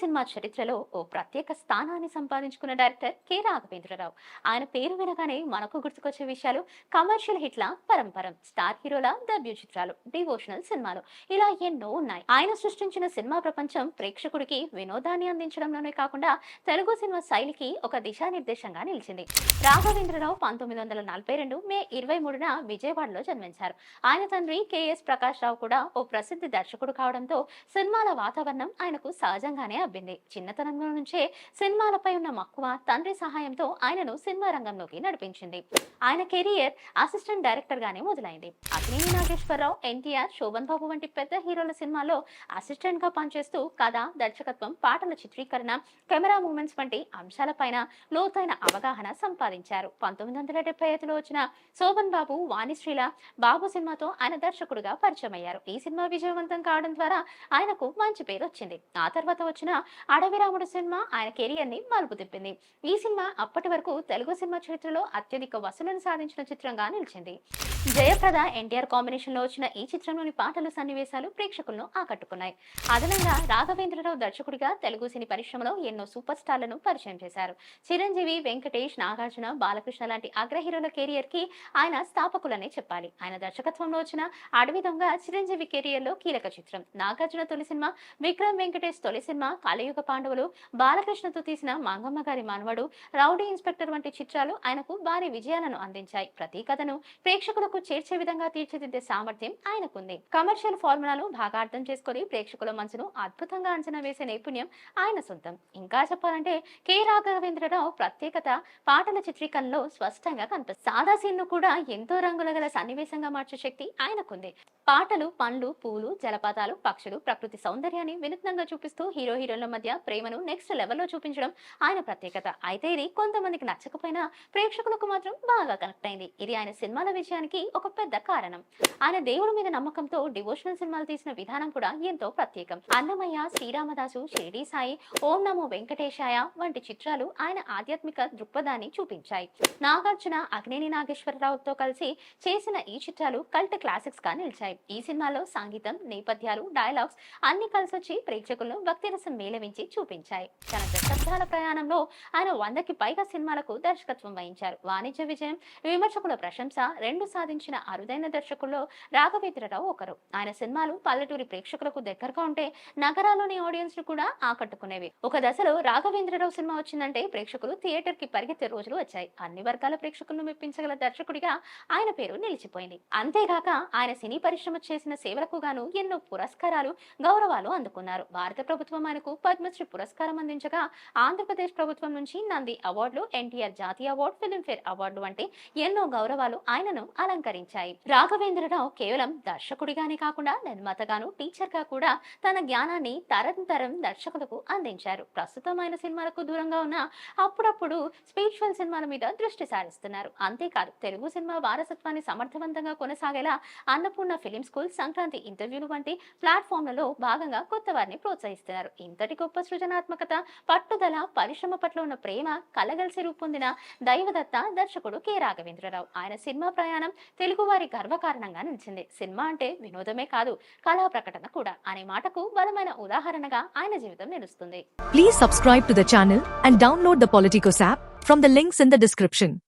Cinema చరిత్రలో ఓ ప్రత్యేక స్థానాన్ని సంపాదించుకున్న డైరెక్టర్ కె రాఘవేంద్రరావు. ఆయన పేరు వినగానే మనకు గుర్తుకొచ్చే విషయాలు కమర్షియల్ హిట్ల పరంపరం స్టార్ హీరోల డెబ్యూ చిత్రాలు డివోషనల్ సినిమాలు. ఇలా ఎన్నో ఉన్నాయి. ఆయన సృష్టించిన సినిమా ప్రపంచం ప్రేక్షకుడికి వినోదాన్ని అందించడంలోనే కాకుండా తెలుగు సినిమా శైలికి ఒక దిశానిర్దేశంగా నిలిచింది. రాఘవేంద్రరావు పంతొమ్మిది వందల నలభై రెండు మే ఇరవై మూడున విజయవాడలో జన్మించారు. ఆయన తండ్రి కెఎస్ ప్రకాష్ రావు కూడా ఓ ప్రసిద్ధ దర్శకుడు కావడంతో సినిమాల వాతావరణం ఆయనకు సహజంగానే అబ్బింది చిన్నతనంలో నుంచే సినిమాలపై ఉన్న మక్కువ తండ్రి సహాయంతో ఆయనను సినిమా రంగంలోకి నడిపించింది. ఆయన కెరియర్ అసిస్టెంట్ డైరెక్టర్ గానే మొదలైంది. అగ్నేని నాగేశ్వరరావు ఎన్టీఆర్ శోభన్ బాబు వంటి పెద్ద హీరోల సినిమాలో అసిస్టెంట్గా పనిచేస్తూ కథ దర్శకత్వం పాటల చిత్రీకరణ కెమెరా మూమెంట్స్ వంటి అంశాలపైన లోతైన అవగాహన సంపాదించారు. పంతొమ్మిది వందల డెబ్బై ఐదులో వచ్చిన శోభన్ బాబు వాణిశ్రీల బాబు సినిమాతో ఆయన దర్శకుడుగా పరిచయం అయ్యారు ఈ సినిమా విజయవంతం కావడం ద్వారా ఆయనకు మంచి పేరు వచ్చింది ఆ తర్వాత వచ్చిన అడవిరాముడు సినిమా ఆయన కెరియర్ని మలుపు తిప్పింది. ఈ సినిమా అప్పటి వరకు తెలుగు సినిమా చరిత్రలో అత్యధిక వసూలను సాధించిన చిత్రంగా నిలిచింది. జయప్రద ఎన్టీఆర్ కాంబినేషన్లో వచ్చిన ఈ చిత్రంలోని పాటలు సన్నివేశాలు ప్రేక్షకులను ఆకట్టుకున్నాయి. అదనంగా రాఘవేంద్రరావు దర్శకుడిగా తెలుగు సినీ పరిశ్రమలో ఎన్నో సూపర్ స్టార్లను పరిచయం చేశారు. చిరంజీవి వెంకటేష్ నాగార్జున బాలకృష్ణ లాంటి అగ్రహీరోల కెరియర్కి ఆయన స్థాపకులనే చెప్పాలి. ఆయన దర్శకత్వంలో వచ్చిన అడవి దొంగ చిరంజీవి కెరియర్లో కీలక చిత్రం. నాగార్జున తొలి సినిమా విక్రమ్ వెంకటేష్ తొలి సినిమా కలయుగ పాండవులు బాలకృష్ణతో తీసిన మంగమ్మ గారి మనవడు రౌడీ ఇన్స్పెక్టర్ వంటి చిత్రాలు ఆయనకు భారీ విజయాలను అందించాయి. ప్రతి కథను ప్రేక్షకులకు చేర్చే విధంగా తీర్చిదిద్దే సామర్థ్యం ఆయనకుంది. కమర్షియల్ ఫార్ములాను బాగా అర్థం చేసుకొని ప్రేక్షకుల మనసును అద్భుతంగా అంచనా వేసే నైపుణ్యం ఆయన సొంతం. ఇంకా చెప్పాలంటే కె. రాఘవేంద్రరావు ప్రత్యేకత పాటల చిత్రీకరణలో స్పష్టంగా కనిపిస్తుంది సాదా సీన్ను కూడా ఎంతో రంగుల గల సన్నివేశంగా మార్చే శక్తి ఆయనకుంది. పాటలు పండ్లు పూలు జలపాతాలు పక్షులు ప్రకృతి సౌందర్యాన్ని వినూత్నంగా చూపిస్తూ హీరో హీరోల మధ్య ప్రేమను నెక్స్ట్ లెవెల్లో చూపించడం ఆయన ప్రత్యేకత. అయితే ఇది కొంతమందికి నచ్చకపోయినా ప్రేక్షకులకు మాత్రం బాగా కనెక్ట్ అయింది. ఇది ఆయన సినిమాల విజయానికి ఒక పెద్ద కారణం. ఆయన దేవుడి మీద నమ్మకంతో డివోషనల్ సినిమాలు తీసిన విధానం కూడా ఎంతో ప్రత్యేకం. అన్నమయ్య శ్రీరామదాసు షిరిడి సాయి ఓం నమో వెంకటేశాయ వంటి చిత్రాలు ఆయన ఆధ్యాత్మిక దృక్పథాన్ని చూపించాయి. నాగార్జున అగ్నేని నాగేశ్వరరావుతో కలిసి చేసిన ఈ చిత్రాలు కల్ట్ క్లాసిక్స్గా నిలిచాయి. ఈ సినిమాలో సంగీతం నేపథ్యాలు డైలాగ్స్ అన్ని కలిసొచ్చి ప్రేక్షకులను భక్తిరసం మేళవించి చూపించాయి. తన దశాబ్దాల ప్రయాణంలో ఆయన వందకి పైగా సినిమాలకు దర్శకత్వం వహించారు. వాణిజ్య విజయం విమర్శకుల ప్రశంస రెండు సాధించిన అరుదైన దర్శకుల్లో రాఘవేంద్రరావు ఒకరు. ఆయన సినిమాలు పల్లెటూరి ప్రేక్షకులకు దగ్గరగా ఉంటే నగరాల్లోని ఆడియన్స్ను కూడా ఆకట్టుకునేవి. ఒక దశలో రాఘవేంద్రరావు సినిమా వచ్చిందంటే ప్రేక్షకులు థియేటర్కి పరిగెత్తే రోజులు వచ్చాయి. అన్ని వర్గాల ప్రేక్షకులను మెప్పించగల దర్శకుడిగా ఆయన పేరు నిలిచిపోయింది. అంతేగాక ఆయన సినీ పరిశ్రమ చేసిన సేవలకు గాను ఎన్నో పురస్కారాలు గౌరవాలు అందుకున్నారు. భారత ప్రభుత్వం ఆయనకు పద్మశ్రీ పురస్కారం అందించగా ఆంధ్రప్రదేశ్ ప్రభుత్వం నుంచి నంది అవార్డులు ఎన్టీఆర్ జాతీయ అవార్డు ఫిల్మ్ఫేర్ అవార్డు వంటి ఎన్నో గౌరవాలు ఆయనను అలంకరించాయి. రాఘవేంద్రరావు కేవలం దర్శకుడిగానే కాకుండా నిర్మాతగాను టీచర్గా కూడా తన జ్ఞానాన్ని తరంతరం దర్శకులకు అందించారు. ప్రస్తుతం ఆయన సినిమాలకు దూరంగా ఉన్న అప్పుడప్పుడు స్పిరిచువల్ సినిమాల మీద దృష్టి సారిస్తున్నారు. అంతేకాదు తెలుగు సినిమా వారసత్వాన్ని సమర్థవంతంగా కొనసాగేలా అన్నపూర్ణ ఫిలిం స్కూల్ సంక్రాంతి ఇంటర్వ్యూలు వంటి ప్లాట్ఫామ్లలో భాగంగా కొత్త వారిని ప్రోత్సహిస్తున్నారు. ఇంతటి గొప్ప సృజనాత్మకత పట్టుదల పరిశ్రమ పట్ల ఉన్న ప్రేమ కలగలిసి రూపొందిన దైవదత్త దర్శకుడు కె. రాఘవేంద్రరావు. ఆయన సినిమా ప్రయాణం తెలుగువారి గర్వకారణంగా నిలిచింది. సినిమా అంటే వినోదమే కాదు కళా ప్రకటన కూడా. అనే మాటకు బలమైన ఉదాహరణగా ఆయన జీవితం నిలుస్తుంది. Please subscribe to the and download the Politicos app from the links in the description